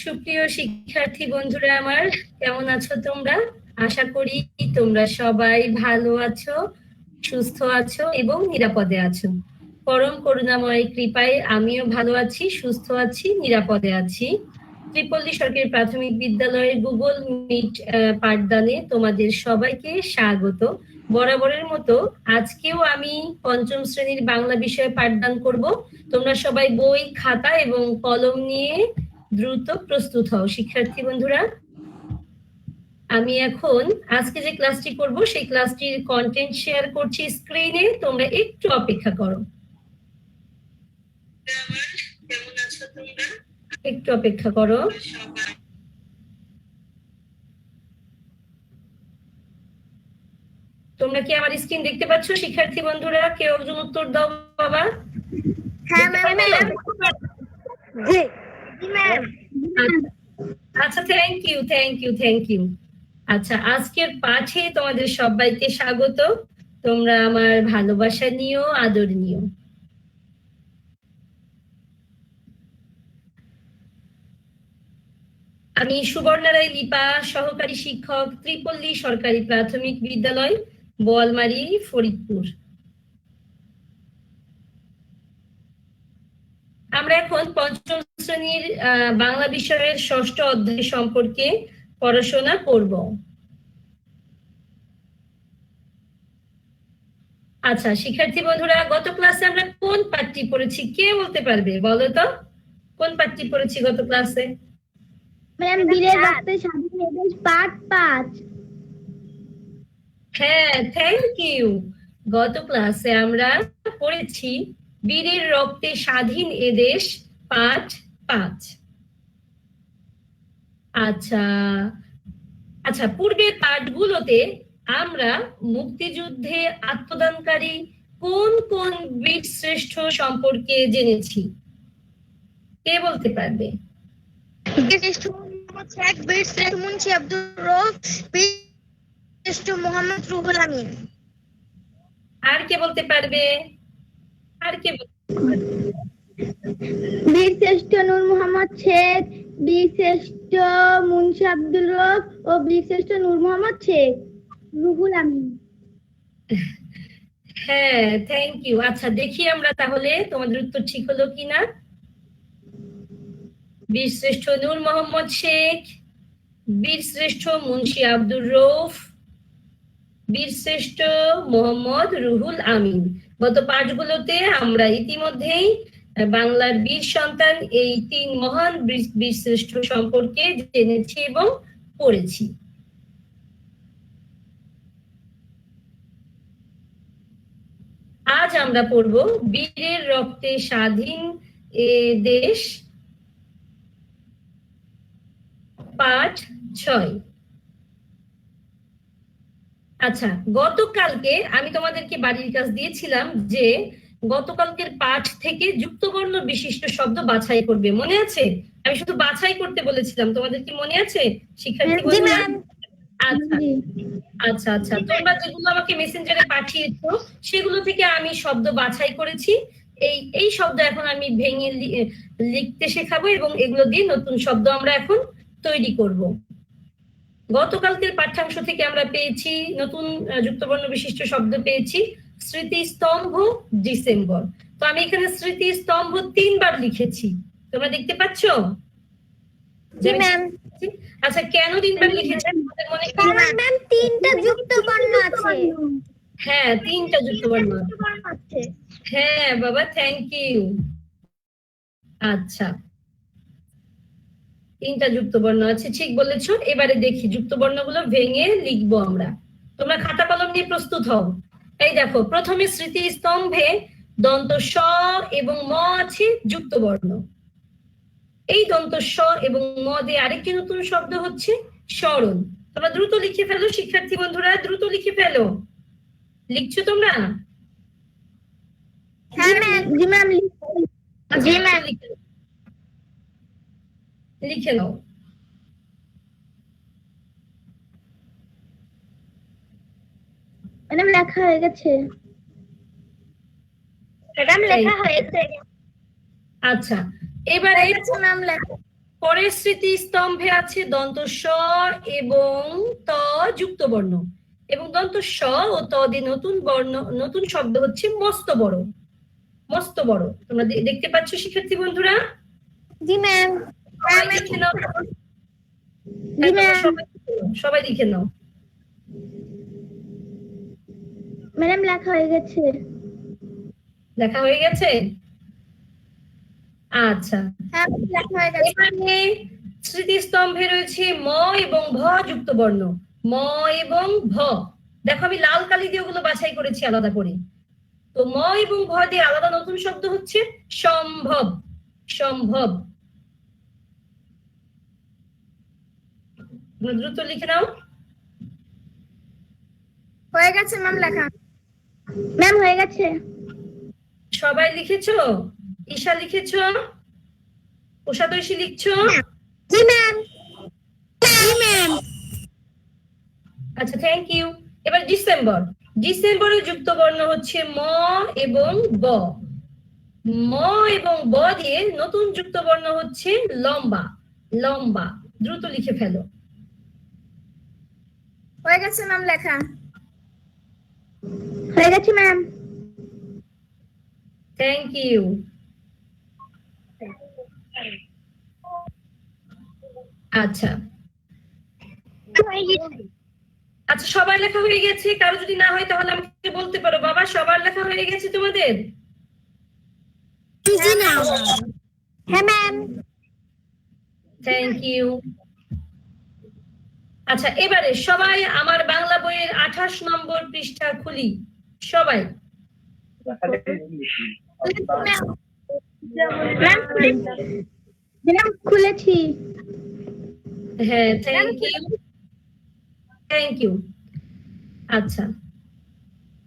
সুপ্রিয় শিক্ষার্থী বন্ধুরা আমার, কেমন আছো তোমরা? আশা করি তোমরা সবাই ভালো আছো, সুস্থ আছো এবং নিরাপদে আছো। পরম করুণাময় কৃপায় আমিও ভালো আছি, সুস্থ আছি, নিরাপদে আছি। ত্রিপল্লী সরকারি প্রাথমিক বিদ্যালয়ের গুগল মিট পাঠদানে তোমাদের সবাইকে স্বাগত। বরাবরের মতো আজকেও আমি পঞ্চম শ্রেণির বাংলা বিষয়ে পাঠদান করব। তোমরা সবাই বই, খাতা এবং কলম নিয়ে দ্রুত প্রস্তুত হও শিক্ষার্থী বন্ধুরা। আমি এখন আজকে যে ক্লাসটি করব সেই ক্লাসটির কন্টেন্ট শেয়ার করছি স্ক্রিনে তোমরা একটু অপেক্ষা করো। একটু অপেক্ষা করো। তোমরা কি আমার স্ক্রিন দেখতে পাচ্ছ শিক্ষার্থী বন্ধুরা? কেউ একজন উত্তর দাও বাবা। হ্যাঁ ম্যাম আচ্ছা thank you thank you thank you আচ্ছা আজকের পাঠে তোমাদের সবাইকে স্বাগত। তোমরা আমার ভালোবাসা নিও, আদর নিও। আমি সুবর্ণা রায় লিপা, সহকারী শিক্ষক, ত্রিপল্লী সরকারি প্রাথমিক বিদ্যালয়, বোয়ালমারি, ফরিদপুর। আমরা এখন পঞ্চম শ্রেণির বাংলা বিষয়ের ষষ্ঠ অধ্যায় সম্পর্কে পড়াশোনা করব। আচ্ছা শিক্ষার্থী বন্ধুরা গত ক্লাসে আমরা কোন পাঠটি পড়েছি? কে বলতে পারবে? বলো তো। কোন পাঠটি পড়েছি গত ক্লাসে? ম্যাম বীরের রক্তে স্বাধীন এদেশ পাঠ পাঁচ। হ্যাঁ থ্যাংক ইউ গত ক্লাসে আমরা পড়েছি বীরের রক্তে স্বাধীন এদেশ পাঠ পাঁচ আচ্ছা আচ্ছা পূর্বের পাঠগুলোতে আমরা মুক্তিযুদ্ধে আত্মদানকারী কোন কোন বীর শ্রেষ্ঠ সম্পর্কে জেনেছি? কে বলতে পারবে? আর কে বলতে পারবে? আর কে বলতে পারবে? বীরশ্রেষ্ঠ নূর মোহাম্মদ শেখ বীরশ্রেষ্ঠ মুন্সি আব্দুর রউফ ও বীরশ্রেষ্ঠ নূর মোহাম্মদ শেখ। রুহুল আমিন। হ্যাঁ থ্যাংক ইউ আচ্ছা দেখি আমরা তাহলে তোমাদের উত্তর ঠিক হলো কিনা। বীরশ্রেষ্ঠ নূর মোহাম্মদ শেখ বীরশ্রেষ্ঠ মুন্সি আব্দুর রৌফ বীরশ্রেষ্ঠ মোহাম্মদ রুহুল আমিন। গত পাঠগুলোতে আমরা ইতিমধ্যেই বাংলার বীর সন্তান এই তিন মহান বীর- বীরশ্রেষ্ঠ সম্পর্কে জেনেছি এবং পড়েছি। আজ আমরা পড়ব বীরের রক্তে স্বাধীন এ দেশ, পাঠ ছয়। আচ্ছা গতকালকে আমি তোমাদেরকে বাড়ির কাজ দিয়েছিলাম যে গতকালকের পাঠ থেকে যুক্তবর্ণ বিশিষ্ট শব্দ বাছাই করবে। মনে আছে? আমি শুধু বাছাই করতে বলেছিলাম। তোমাদের কি মনে আছে? শিক্ষার্থী আচ্ছা আচ্ছা আচ্ছা। তোমরা যেগুলো আমাকে মেসেঞ্জারে পাঠিয়েছো সেগুলো থেকে আমি শব্দ বাছাই করেছি। এই এই শব্দ এখন আমি ভেঙে লিখতে শেখাবো এবং এগুলো দিয়ে নতুন শব্দ আমরা এখন তৈরি করব। গতকালকের পাঠ্যাংশ থেকে আমরা পেয়েছি নতুন যুক্তবর্ণ বিশিষ্ট শব্দ পেয়েছি স্মৃতিস্তম্ভ ডিসেম্বর। তো আমি এখানে স্মৃতিস্তম্ভ তিনবার লিখেছি। তোমরা দেখতে পাচ্ছো? আচ্ছা কেন তিনবার লিখেছি? তোমাদের মনে ম্যাম তিনটা যুক্ত বর্ণ আছে। হ্যাঁ তিনটা যুক্তবর্ণ। আছে। হ্যাঁ বাবা থ্যাংক ইউ আচ্ছা। তিনটা যুক্তবর্ণ আছে ঠিক বলেছ। এবারে দেখি যুক্তবর্ণগুলো ভেঙে লিখব আমরা। তোমরা খাতা কলম নিয়ে প্রস্তুত হও। এই দেখো প্রথমে স্মৃতি স্তম্ভে দন্ত স এবং ম আছে যুক্তবর্ণ। এই দন্ত স এবং ম দিয়ে আরেকটি নতুন শব্দ হচ্ছে স্মরণ। তোমরা দ্রুত লিখে ফেলো শিক্ষার্থী বন্ধুরা দ্রুত লিখে ফেলো। লিখছো তোমরা? হ্যাঁ জি ম্যাম জি, ম্যাম। লিখে নাও। ম্যাডাম লেখা হয়ে গেছে। ম্যাডাম লেখা হয়েছে আচ্ছা এবারে ম্যাম লেখা। পরের স্মৃতি স্তম্ভে আছে দন্ত স এবং ত যুক্ত বর্ণ। এবং দন্ত স ও ত দিয়ে নতুন বর্ণ নতুন শব্দ হচ্ছে মস্ত বড়। মস্ত বড়। তোমরা দেখতে পাচ্ছ শিক্ষার্থী বন্ধুরা? জি ম্যাম। সবাই লিখে নাও। লিখে লিখে ম্যাডাম লেখা হয়ে গেছে। দেখা হয়ে গেছে? আচ্ছা। লেখা হয়ে এখানে স্মৃতিস্তম্ভে রয়েছে ম এবং ভ যুক্ত বর্ণ। ম এবং ভ। দেখো আমি লাল কালি দিয়ে ওগুলো বাছাই করেছি আলাদা করে। তো ম এবং ভ দিয়ে আলাদা নতুন শব্দ হচ্ছে সম্ভব। সম্ভব। দ্রুত লিখে নাও। হয়ে গেছে ম্যাম লেখা। ম্যাম হয়ে গেছে। সবাই লিখেছো? ঈশা লিখেছো? উষা তৈশী লিখছো? জি ম্যাম। জি ম্যাম। আচ্ছা থ্যাংক ইউ এবার ডিসেম্বর। ডিসেম্বরে যুক্ত বর্ণ হচ্ছে ম এবং ব। ম এবং ব দিয়ে নতুন যুক্ত বর্ণ হচ্ছে লম্বা। লম্বা। দ্রুত লিখে ফেলো। হয়ে গেছে ম্যাম লেখা। হয়ে গেছে ম্যাম থ্যাংক ইউ আচ্ছা। আচ্ছা সবার লেখা হয়ে গেছে। কারও যদি না হয় তাহলে আমাকে বলতে পারো। বাবা সবার লেখা হয়ে গেছে তোমাদের? হ্যাঁ ম্যাম থ্যাংক ইউ আচ্ছা এবারে সবাই আমার বাংলা বইয়ের আঠাশ নম্বর পৃষ্ঠা খুলি। সবাই। খুলেছি। হ্যাঁ থ্যাংক ইউ থ্যাংক ইউ আচ্ছা।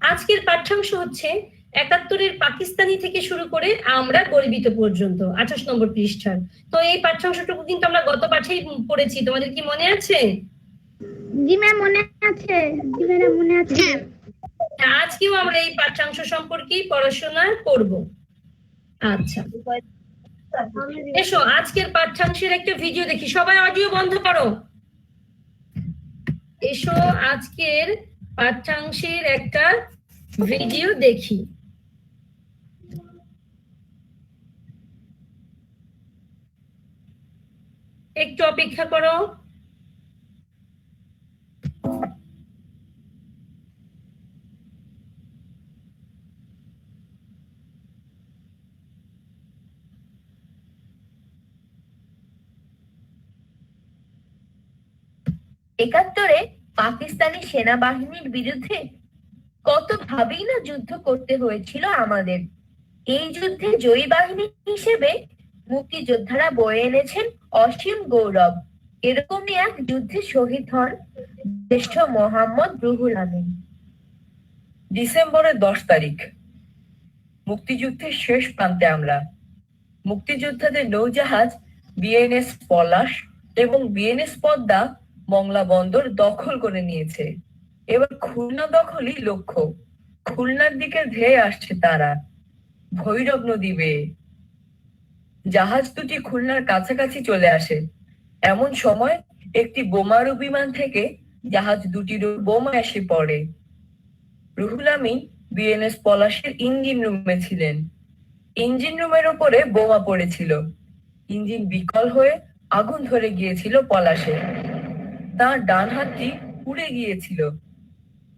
আজকের পাঠ্যাংশ হচ্ছে একাত্তরের পাকিস্তানি থেকে শুরু করে আমরা গর্বিত পর্যন্ত আঠাশ নম্বর পৃষ্ঠার। তো এই পাঠ্যাংশটুকু কিন্তু আমরা গত পাঠেই পড়েছি তোমাদের কি মনে আছে? জি মনে আছে? জি মনে আছে? আজকেও আমরা এই পাঠ্যাংশ সম্পর্কেই পড়াশোনা করব। আচ্ছা। এসো, আজকের পাঠ্যাংশের একটা ভিডিও দেখি। সবাই অডিও বন্ধ করো। এসো, আজকের পাঠ্যাংশের একটা ভিডিও দেখি। একটু অপেক্ষা করো। একাত্তরে পাকিস্তানি সেনাবাহিনীর বিরুদ্ধে কত ভাবেই না যুদ্ধ করতে হয়েছিল আমাদের। এই যুদ্ধে জয়ী বাহিনী হিসেবে মুক্তিযোদ্ধারা বয়ে এনেছেন অসীম গৌরব। এরকমই এক যুদ্ধে শহীদ হন জ্যেষ্ঠ মোহাম্মদ রুহুল আমিন। ডিসেম্বরের দশ তারিখ, মুক্তিযুদ্ধের শেষ প্রান্তে আমরা মুক্তিযোদ্ধাদের নৌজাহাজ, বিএনএস পলাশ এবং বিএনএস পদ্মা মংলা বন্দর দখল করে নিয়েছে। এবার খুলনা দখলই লক্ষ্য। খুলনার দিকে ধেয়ে আসছে তারা। ভৈরব নদী বেয়ে। জাহাজ দুটি খুলনার কাছাকাছি চলে আসে। এমন সময় একটি বোমারু বিমান থেকে জাহাজ দুটির বোমা এসে পড়ে। রুহুল আমিন বিএনএস পলাশের ইঞ্জিন রুমে ছিলেন। ইঞ্জিন রুমের ওপরে বোমা পড়েছিল। ইঞ্জিন বিকল হয়ে আগুন ধরে গিয়েছিল পলাশে। তার ডান হাতটি পুড়ে গিয়েছিল।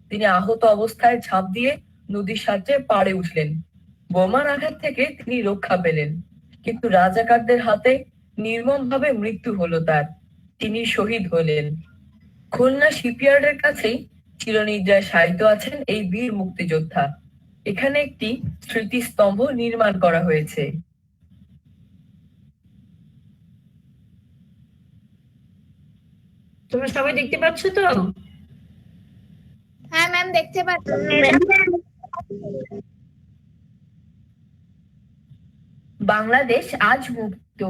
তিনি আহত অবস্থায় ঝাঁপ দিয়ে নদীর সাহায্যে পাড়ে উঠলেন। বোমার আঘাত থেকে তিনি রক্ষা পেলেন। কিন্তু রাজাকারদের হাতে নির্মমভাবে মৃত্যু হলো তার। তিনি শহীদ হলেন। খুলনা শিপইয়ার্ডের কাছেই চিরনিদ্রায় শায়িত আছেন এই বীর মুক্তিযোদ্ধা। এখানে একটি স্মৃতিস্তম্ভ নির্মাণ করা হয়েছে। তোমরা সবাই দেখতে পাচ্ছ তো? হ্যাঁ ম্যাম দেখতে পাচ্ছি। বাংলাদেশ আজ মুক্ত।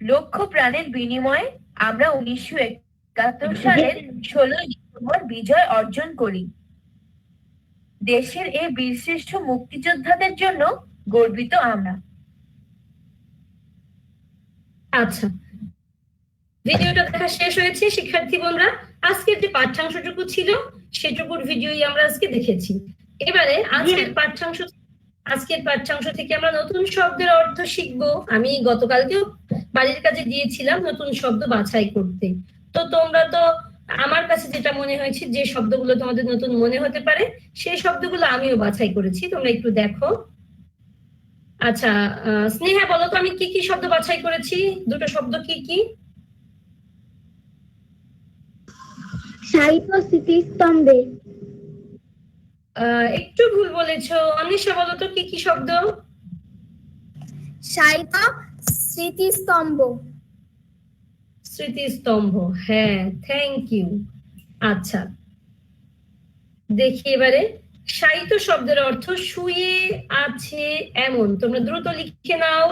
লক্ষ প্রাণের বিনিময়ে আমরা উনিশশো একাত্তর সালের ষোলোই ডিসেম্বর বিজয় অর্জন করি। দেশের এই বীরশ্রেষ্ঠ মুক্তিযোদ্ধাদের জন্য গর্বিত আমরা। আচ্ছা। ভিডিওটা দেখা শেষ হয়েছে, শিক্ষার্থী বোনরা আজকের যে পাঠ্যাংশটুকু ছিল, সেটুকুর ভিডিওই আমরা আজকে দেখেছি। এবারে আজকের পাঠ্যাংশ আজকের পাঠ্যাংশ থেকে আমরা নতুন শব্দের অর্থ শিখব। আমি গতকালকেও বাড়ির কাছে দিয়েছিলাম নতুন শব্দ বাছাই করতে। তো তোমরা তো আমার কাছে যেটা মনে হয়েছে, যে শব্দগুলো তোমাদের নতুন মনে হতে পারে, সেই শব্দগুলো আমিও বাছাই করেছি। তোমরা একটু দেখো। আচ্ছা স্নেহা, বলো তো আমি কি কি শব্দ বাছাই করেছি? দুটো শব্দ কি কি? সাহিত্য স্মৃতিস্তম্ভে একটু ভুল বলেছ। অনিশা বলো তো কি কি শব্দ? সাহিত্য স্মৃতিস্তম্ভ স্মৃতিস্তম্ভ হ্যাঁ থ্যাংক ইউ আচ্ছা দেখি এবারে। সাহিত্য শব্দের অর্থ শুয়ে আছে এমন। তোমরা দ্রুত লিখে নাও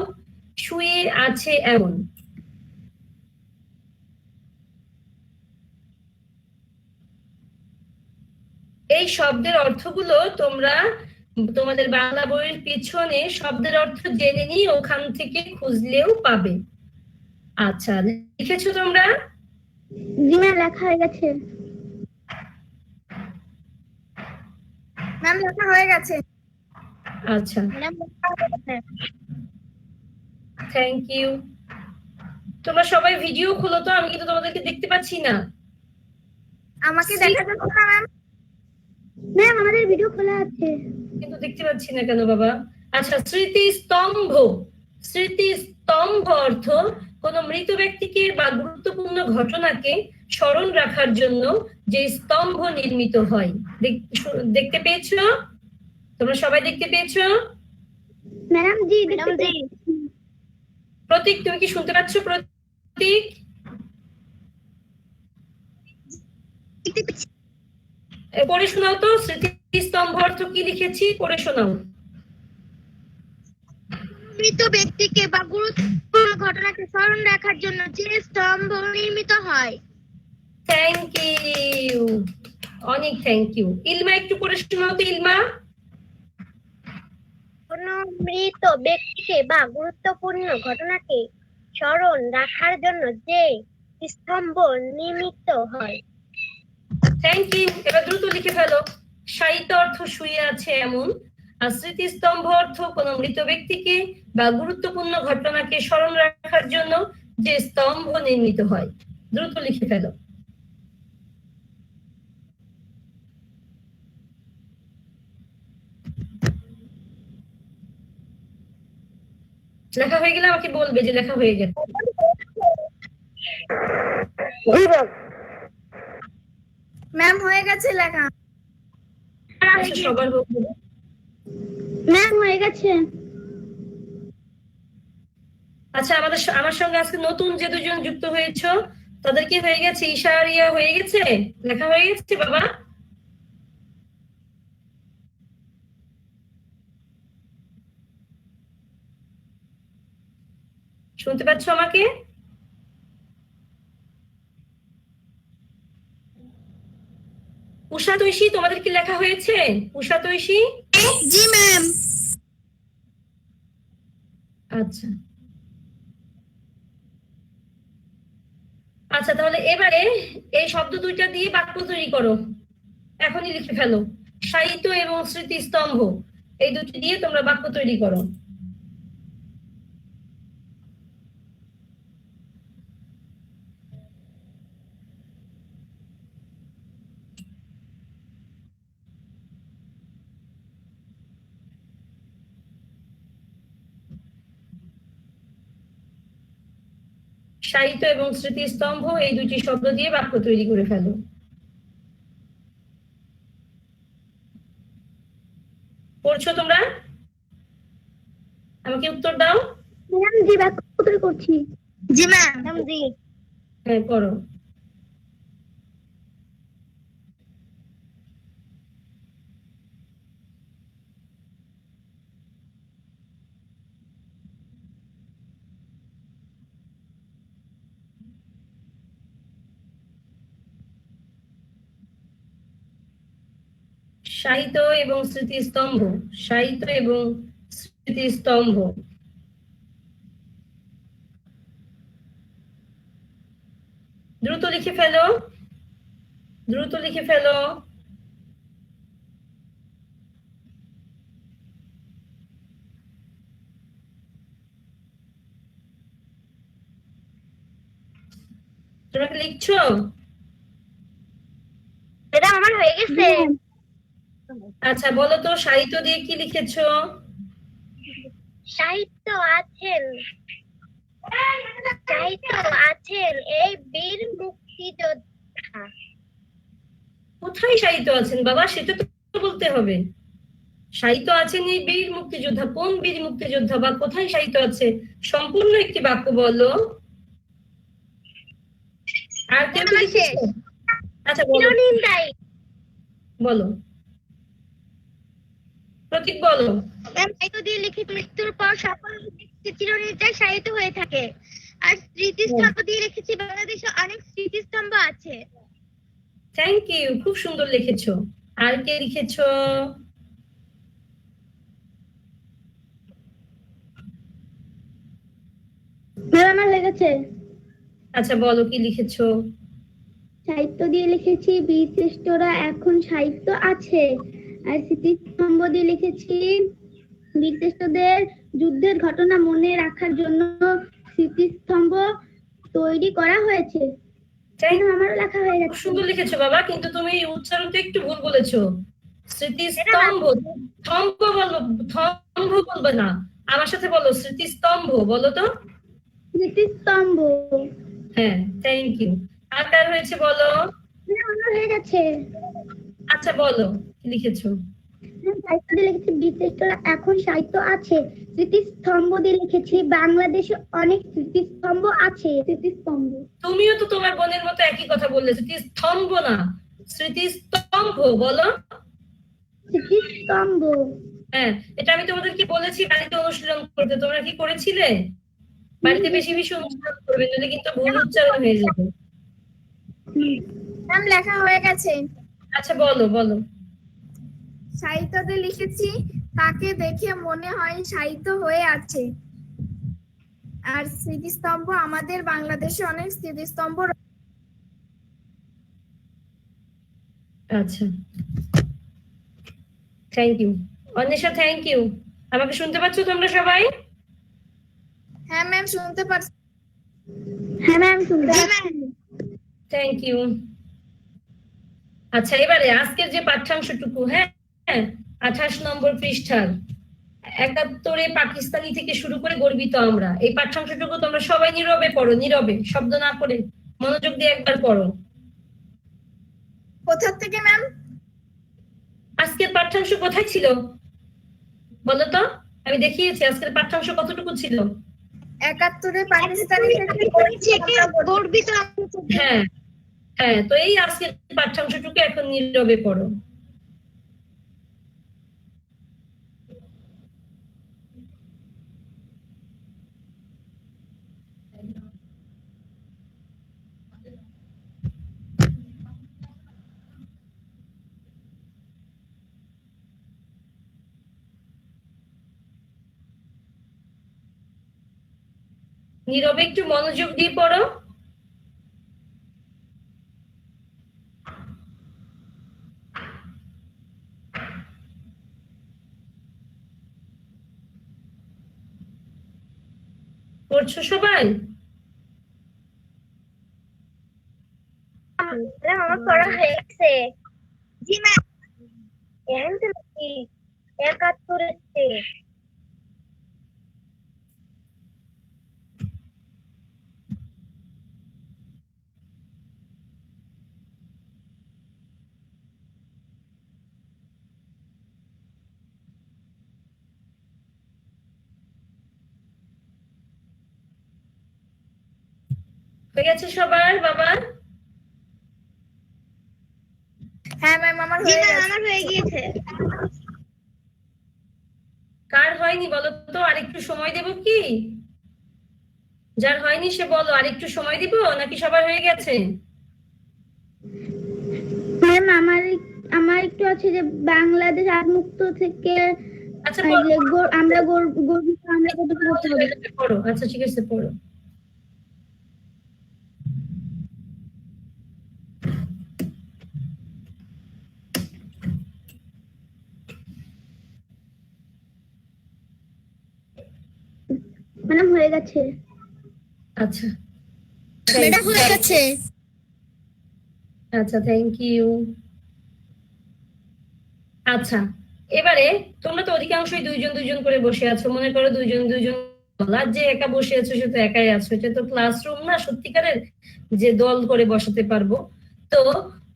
শুয়ে আছে এমন। এই শব্দের অর্থগুলো তোমরা তোমাদের বাংলা বইয়ের পিছনে শব্দের অর্থ জেনে নিয়ে ওখান থেকে খুঁজলেও পাবে। আচ্ছা লিখেছো তোমরা? জি ম্যাম লেখা হয়ে গেছে। ম্যাম লেখা হয়ে গেছে। আচ্ছা। থ্যাংক ইউ তোমরা সবাই ভিডিও খুলো তো আমি কিন্তু তোমাদেরকে দেখতে পাচ্ছি না। আমাকে দেখা যাচ্ছে না ম্যাম? ম্যাম আমাদের ভিডিও খোলা আছে। কিন্তু দেখতে পাচ্ছি না কেন বাবা? আচ্ছা স্মৃতি স্তম্ভ। স্মৃতি স্তম্ভ অর্থ কোন মৃত ব্যক্তিকে বা গুরুত্বপূর্ণ ঘটনাকে স্মরণ রাখার জন্য যে স্তম্ভ নির্মিত হয়। দেখতে পেয়েছ? তোমরা সবাই দেখতে পেয়েছ? ম্যাডাম জি ম্যাডাম জি। প্রতীক তুমি কি শুনতে পাচ্ছ প্রতীক? পড়ে শোনাও তো স্মৃতিস্তম্ভ অর্থ কি লিখেছি পড়ে শোনাও। মৃত ব্যক্তিকে বা গুরুত্বপূর্ণ ঘটনাকে স্মরণ রাখার জন্য যে স্তম্ভ নির্মিত হয়। থ্যাংক ইউ অনেক থ্যাংক ইউ ইলমা একটু পড়ে শোনাও তো ইলমা। কোন মৃত ব্যক্তিকে বা গুরুত্বপূর্ণ ঘটনাকে স্মরণ রাখার জন্য যে স্তম্ভ নির্মিত হয়। থ্যাংক ইউ এবার দ্রুত লিখে ফেলো। সাহিত্য অর্থ শুয়ে আছে এমন, আর স্মৃতিস্তম্ভ অর্থ কোন মৃত ব্যক্তিকে বা গুরুত্বপূর্ণ ঘটনাকে স্মরণ রাখার জন্য যে স্তম্ভ নির্মিত হয়। দ্রুত লিখে ফেলো। লেখা হয়ে গেলে আমাকে বলবে যে লেখা হয়ে গেছে। ম্যাম হয়ে গেছে লেখা। আচ্ছা। ম্যাম হয়ে গেছে। আচ্ছা আমাদের আমার সঙ্গে আজকে নতুন যে দুজন যুক্ত হয়েছো তাদের কি হয়ে গেছে? ঈশা আর ইয়া হয়ে গেছে? লেখা হয়ে গেছে বাবা? শুনতে পাচ্ছ আমাকে? উষা তৈশী তোমাদের কি লেখা হয়েছে? উষা তৈশী? জি ম্যাম আচ্ছা। আচ্ছা তাহলে এবারে এই শব্দ দুইটা দিয়ে বাক্য তৈরি করো। এখনই লিখে ফেলো। সাহিত্য এবং স্মৃতিস্তম্ভ এই দুটি দিয়ে তোমরা বাক্য তৈরি করো। সাহিত্য এবং স্মৃতিস্তম্ভ এই দুটি শব্দ দিয়ে বাক্য তৈরি করে ফেলো। পড়ছো তোমরা? আমাকে উত্তর দাও। ম্যাম জি বাক্য করছি। জি ম্যাম। জি। হ্যাঁ করো সাহিত্য এবং স্মৃতিস্তম্ভ সাহিত্য এবং স্মৃতিস্তম্ভ। দ্রুত লিখে ফেলো। দ্রুত লিখে ফেলো। তোমরা কি লিখছো? এটা আমার হয়ে গেছে। আচ্ছা বলো তো সাহিত্য দিয়ে কি লিখেছো? সাহিত্য আছেন। সাহিত্য আছেন এই বীর মুক্তিযোদ্ধা। কোথায় সাহিত্য আছেন বাবা? সেটা তো বলতে হবে। সাহিত্য আছেন এই বীর মুক্তিযোদ্ধা। কোন বীর মুক্তিযোদ্ধা বা কোথায় সাহিত্য আছে? সম্পূর্ণ একটি বাক্য বলো। আর কেউ কি আমার শেষ। লিখেছো? আচ্ছা বলো। বলো। প্রতীক বলো। দিয়ে লিখিত মৃত্যুর পর সকল সাহিত্য হয়ে থাকে। আর স্মৃতিস্তম্ভ দিয়ে লিখেছি বাংলাদেশে অনেক স্মৃতিস্তম্ভ আছে। থ্যাংক ইউ খুব সুন্দর লিখেছো। আর কে লিখেছো? আমার লেগেছে। আচ্ছা বলো কি লিখেছো? সাহিত্য দিয়ে লিখেছি বীরশ্রেষ্ঠরা এখন সাহিত্য আছে। আর স্মৃতিস্তম্ভ দিয়ে লিখেছি বীরশ্রেষ্ঠদের যুদ্ধের ঘটনা মনে রাখার জন্য স্মৃতিস্তম্ভ তৈরি করা হয়েছে। আমারও লেখা হয়ে গেছে সুন্দর লিখেছো বাবা কিন্তু তুমি উচ্চারণটা একটু ভুল বলেছ। স্মৃতিস্তম্ভ স্তম্ভ বলব স্তম্ভ বলবে না। আমার সাথে বলো স্মৃতিস্তম্ভ বলো তো। স্মৃতিস্তম্ভ হ্যাঁ থ্যাংক ইউ আর কার হয়েছে বলো? আমার হয়ে গেছে আচ্ছা বলো। লিখেছো? সাহিত্য দিয়ে লিখেছি বীরশ্রেষ্ঠরা এখন সাহিত্য আছে স্মৃতিস্তম্ভ দিয়ে লিখেছি বাংলাদেশে অনেক স্মৃতিস্তম্ভ আছে স্মৃতিস্তম্ভ। তুমিও তো তোমার বোনের মতো একই কথা বললে স্মৃতিস্তম্ভ না স্মৃতিস্তম্ভ বলো। স্মৃতিস্তম্ভ। হ্যাঁ এটা আমি তোমাদেরকে বলেছি বাড়িতে অনুশীলন করতে তোমরা কি করেছিলে? বাড়িতে বেশি বেশি অনুশীলন করবে নইলে কিন্তু ভুল উচ্চারণ হয়ে যাবে। ম্যাম লেখা হয়ে গেছে। আচ্ছা বলো বলো। সাহিত্যতে লিখেছি তাকে দেখে মনে হয় সাহিত্য হয়ে আছে। আর স্মৃতিস্তম্ভ আমাদের বাংলাদেশে অনেক স্মৃতিস্তম্ভ আচ্ছা। Thank you Anwesha thank you আমাকে শুনতে পাচ্ছ তোমরা সবাই? হ্যাঁ ম্যাম শুনতে পারছি হ্যাঁ ম্যাম শুনতে থ্যাংক ইউ আচ্ছা এবারে আজকের যে পাঠ্যাংশটুকু হ্যাঁ? আঠাশ নম্বর পৃষ্ঠার। একাত্তরে পাকিস্তানি থেকে শুরু করে গর্বিত আমরা। এই পাঠ্যাংশটুকু তোমরা সবাই নীরবে পড়ো নীরবে শব্দ না করে মনোযোগ দিয়ে একবার পড়ো। কোথা থেকে ম্যাম আজকের পাঠ্যাংশ কোথায় ছিল? বলো তো আমি দেখিয়েছি আজকের পাঠ্যাংশ কতটুকু ছিল? একাত্তরে পাকিস্তানি গর্বিত। হ্যাঁ হ্যাঁ তো এই আজকের পাঠ্যাংশটুকু এখন নীরবে পড়ো। নীরবে একটু মনোযোগ দিয়ে পড়ো। পড়ছো সবাই? আমার পড়া হয়ে গেছে জি ম্যাম। এখন তো। নাকি হয়ে গেছে সবার বাবা? হ্যাঁ ম্যাম আমার হয়ে গেছে। আমার হয়ে গিয়েছে। কার হয়নি বলো তো? আরেকটু সময় দেব কি? যার হয়নি সে বলো আরেকটু সময় দিব নাকি সবার হয়ে গেছে? ম্যাম আমার আমার একটু আছে যে বাংলাদেশ আত্মুক্ত থেকে আচ্ছা আর আমরা গর- গর্বিত আমরা কতটুকু করতে হবে পড়ো আচ্ছা ঠিক আছে পড়ো ম্যাডাম হয়ে গেছে। আচ্ছা। ম্যাডাম হয়ে গেছে? আচ্ছা থ্যাংক ইউ আচ্ছা এবারে তোমরা তো অধিকাংশই দুইজন দুইজন করে বসে আছো। মনে করো দুইজন দুইজন। আর যে একা বসে আছো সে তো একাই আছো। এটা তো ক্লাসরুম না সত্যিকারের যে দল করে বসাতে পারব। তো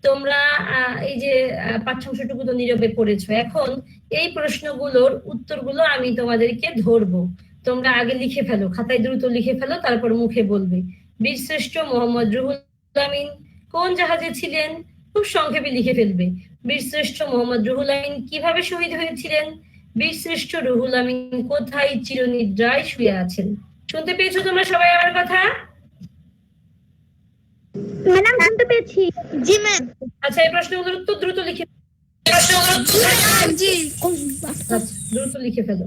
তোমরা আহ, এই যে আহ, পাঠ্যাংশটুকু তো নীরবে পড়েছো। এখন এই প্রশ্নগুলোর উত্তরগুলো আমি তোমাদেরকে ধরবো। তোমরা আগে লিখে ফেলো খাতায় দ্রুত লিখে ফেলো তারপর মুখে বলবে। বীরশ্রেষ্ঠ মোহাম্মদ রুহুল আমিন কোন জাহাজে ছিলেন? খুব সংক্ষেপে লিখে ফেলবে। বীরশ্রেষ্ঠ মোহাম্মদ রুহুল আমিন কীভাবে শহীদ হয়েছিলেন? বীরশ্রেষ্ঠ রুহুল আমিন কোথায় চিরনিদ্রায় শুয়ে আছেন? শুনতে পেয়েছ তোমরা সবাই আমার কথা? ম্যাডাম শুনতে পেয়েছি। জি ম্যাম। আচ্ছা এই প্রশ্নগুলোর উত্তর দ্রুত লিখে আচ্ছা দ্রুত লিখে ফেলো।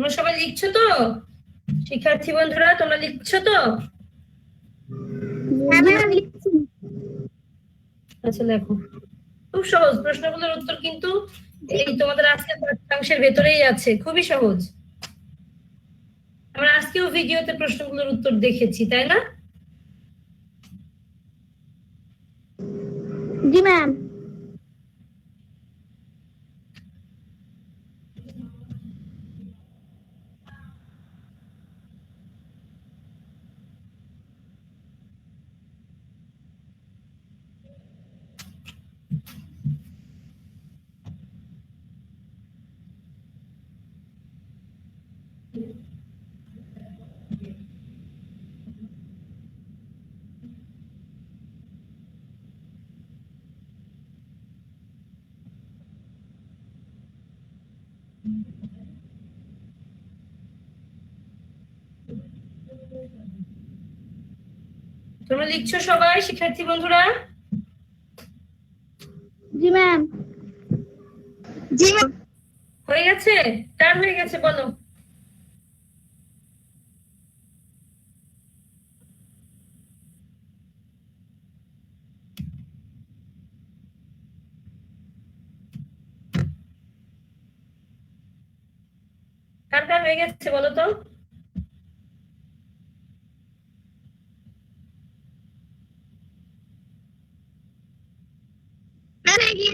তোমরা সবাই লিখছো তো? শিক্ষার্থী বন্ধুরা তোমরা লিখছো তো? হ্যাঁ লিখছি। আচ্ছা দেখো। খুব সহজ প্রশ্নগুলোর উত্তর কিন্তু এই তোমাদের আজকের পাঠ্যাংশের ভেতরেই আছে। খুবই সহজ। আমরা আজকেও ভিডিওতে প্রশ্নগুলোর উত্তর দেখেছি তাই না জি ম্যাম তোমরা লিখছো সবাই শিক্ষার্থী বন্ধুরা? জি ম্যাম জি ম্যাম হয়ে গেছে? কার হয়ে গেছে বলো। কার কার হয়ে গেছে বলো তো।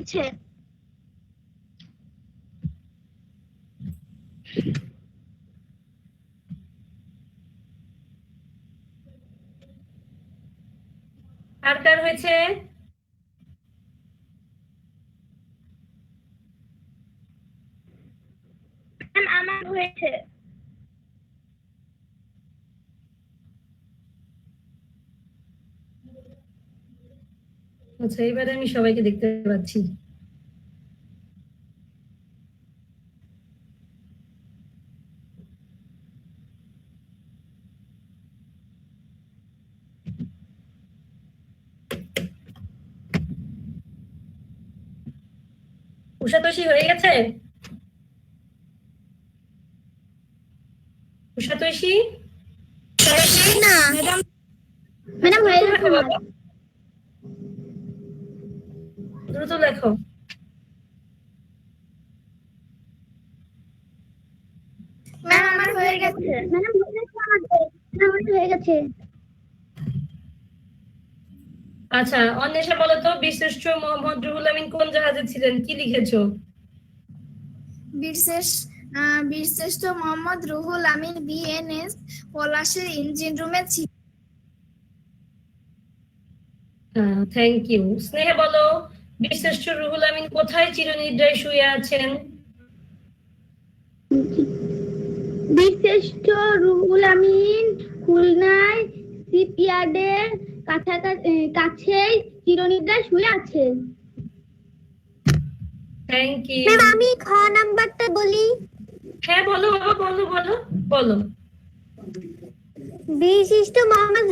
গিয়েছে কার কার হয়েছে ম্যাম আমার হয়েছে আচ্ছা এবারে আমি সবাইকে দেখতে পাচ্ছি। উষাতোষী হয়ে গেছে? উষাতোষী না। ম্যাডাম হয়ে গেছে দ্রুত লেখো। ম্যাম আমার হয়ে গেছে। ম্যাডাম হয়ে গেছে আমাদের। আমার হয়ে গেছে। আচ্ছা অন্বেষা বলো তো বীরশ্রেষ্ঠ মোহাম্মদ রুহুল আমিন কোন জাহাজে ছিলেন? কি লিখেছো? বীরশ্রেষ্ঠ বীরশ্রেষ্ঠ মোহাম্মদ রুহুল আমিন বিএনএস পলাশের ইঞ্জিন রুমে ছিল থ্যাংক ইউ স্নেহে বলো বীরশ্রেষ্ঠ রুহুল আমিন কোথায় চিরনিদ্রায় শুয়ে আছেন? বীরশ্রেষ্ঠ রুহুল আমিন খুলনায় কাছেই চিরনিদ্রায় শুয়ে আছেন থ্যাংক ইউ ম্যাম আমি খ নাম্বারটা বলি। হ্যাঁ বলো বাবা বলো বলো বলো। বিশিষ্ট মোহাম্মদ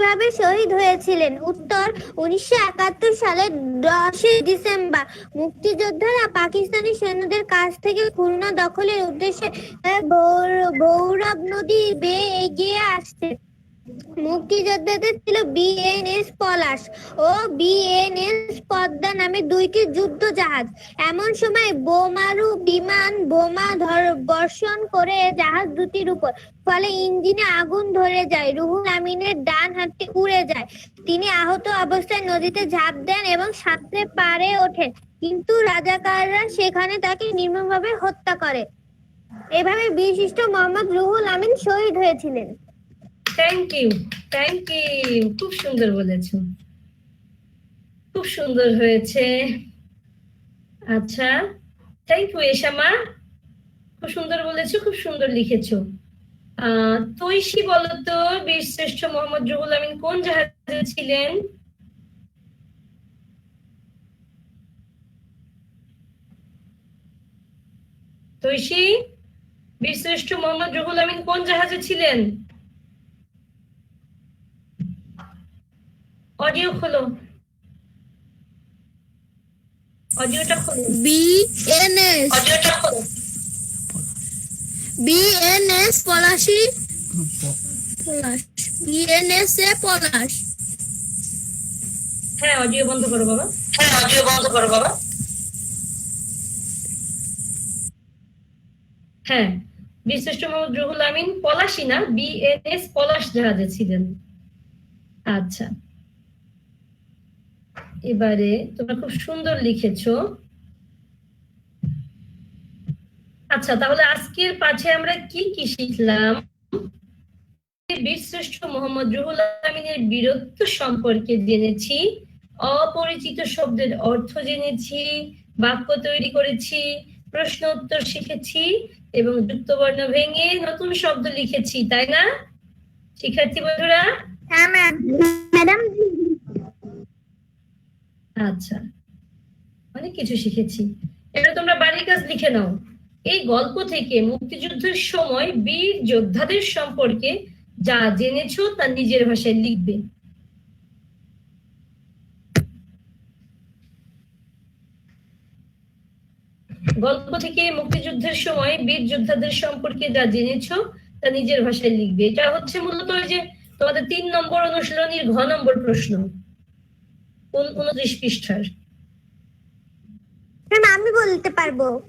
কীভাবে শহীদ হয়েছিলেন? উত্তর, উনিশশো একাত্তর সালের দশই ডিসেম্বর। মুক্তিযোদ্ধারা পাকিস্তানি সৈন্যদের কাছ থেকে খুলনা দখলের উদ্দেশ্যে ভৌরব ভৌর- ভৈরব নদী বেয়ে এগিয়ে আসছে। মুক্তিযোদ্ধাদের ছিল বিএনএস পলাশ ও বিএনএস পদ্মা নামে দুইটি যুদ্ধ জাহাজ এমন সময় বোমারু বিমান বোমা ধর বর্ষণ করে জাহাজ দুটির উপর, ফলে ইঞ্জিনে আগুন ধরে যায়, রুহুল আমিনের ডান হাতটি উড়ে যায়। তিনি আহত অবস্থায় নদীতে ঝাঁপ দেন এবং সাঁতরে পারে ওঠেন, কিন্তু রাজাকাররা সেখানে তাকে নির্মমভাবে হত্যা করে। এভাবে বিশিষ্ট মোহাম্মদ রুহুল আমিন শহীদ হয়েছিলেন। থ্যাংক ইউ থ্যাংক ইউ খুব সুন্দর বলেছ। খুব সুন্দর হয়েছে। আচ্ছা থ্যাংক ইউ এশামা। খুব সুন্দর বলেছ, খুব সুন্দর লিখেছো। তৈশি বলো তো বীরশ্রেষ্ঠ মোহাম্মদ রুহুল আমিন কোন জাহাজে ছিলেন? তৈশি, বীরশ্রেষ্ঠ মোহাম্মদ রুহুল আমিন কোন জাহাজে ছিলেন? অডিও খোলো। অডিওটা খোলো। বিএনএস অডিওটা খোলো। বিএনএস পলাশি? পলাশ। বিএনএস এ পলাশ। হ্যাঁ অডিও বন্ধ করো বাবা। হ্যাঁ অডিও বন্ধ করো বাবা। হ্যাঁ বিশিষ্ট মোহাম্মদ রুহুল আমিন পলাশি না? বিএনএস পলাশ জাহাজে ছিলেন। আচ্ছা। এবারে তোমরা খুব সুন্দর লিখেছো। আচ্ছা তাহলে আজকের পাঠে আমরা কি কি শিখলাম? বীরশ্রেষ্ঠ মোহাম্মদ রুহুল আমিনের বীরত্ব সম্পর্কে জেনেছি, অপরিচিত শব্দের অর্থ জেনেছি, বাক্য তৈরি করেছি, প্রশ্ন উত্তর শিখেছি এবং যুক্তবর্ণ ভেঙে নতুন শব্দ লিখেছি, তাই না? শিক্ষার্থী বন্ধুরা? হ্যাঁ ম্যাডাম আচ্ছা। অনেক কিছু শিখেছি। এবার তোমরা বাড়ির কাজ লিখে নাও। এই গল্প থেকে মুক্তিযুদ্ধের সময় বীর যোদ্ধাদের সম্পর্কে যা জেনেছো তা নিজের ভাষায় লিখবে। গল্প থেকে মুক্তিযুদ্ধের সময় বীর যোদ্ধাদের সম্পর্কে যা জেনেছো তা নিজের ভাষায় লিখবে। এটা হচ্ছে মূলত ওই যে তোমাদের তিন নম্বর অনুশীলনীর ঘ নম্বর প্রশ্ন। উন- উনত্রিশ পৃষ্ঠার? ম্যাম আমি বলতে পারব।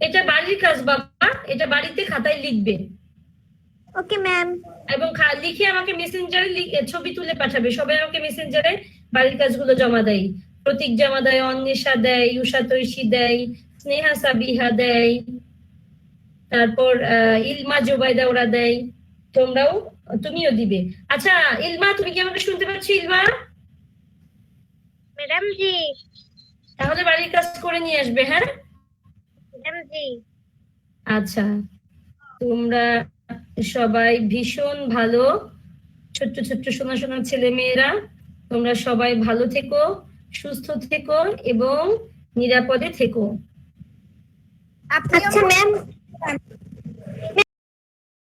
এটা বাড়ির কাজ বাবা। এটা বাড়িতে খাতায় লিখবে। ওকে ম্যাম এবং লিখে আমাকে মেসেঞ্জারে ছবি তুলে পাঠাবে। সবাই আমাকে মেসেঞ্জারে বাড়ির কাজগুলো জমা দেয়। প্রতীক জমা দেয় অন্বেষা দেয় উষা তৈশী দেয় স্নেহা সাবিহা দেয়। তারপর ইলমা জোবাইদা ওরা দেয়। তোমরাও তুমিও দিবে। আচ্ছা ইলমা তুমি কি আমাকে শুনতে পাচ্ছ ইলমা? ম্যাডাম জি। তাহলে বাড়ির কাজ করে নিয়ে আসবে হ্যাঁ? ম্যাডাম জি। আচ্ছা তোমরা সবাই ভীষণ ভালো। ছোট্ট ছোট্ট সোনা সোনা ছেলে মেয়েরা তোমরা সবাই ভালো থেকো সুস্থ থেকো এবং নিরাপদে থেকো। আচ্ছা ম্যাম।